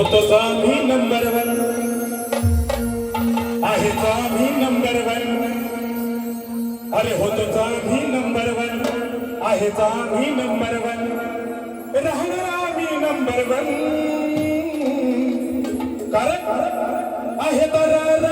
होतो आम्ही number one. आहे आम्ही नंबर वन. अरे होतो आम्ही नंबर वन. आहे आम्ही नंबर वन. राहणार आम्ही नंबर वन. कारण आहे तर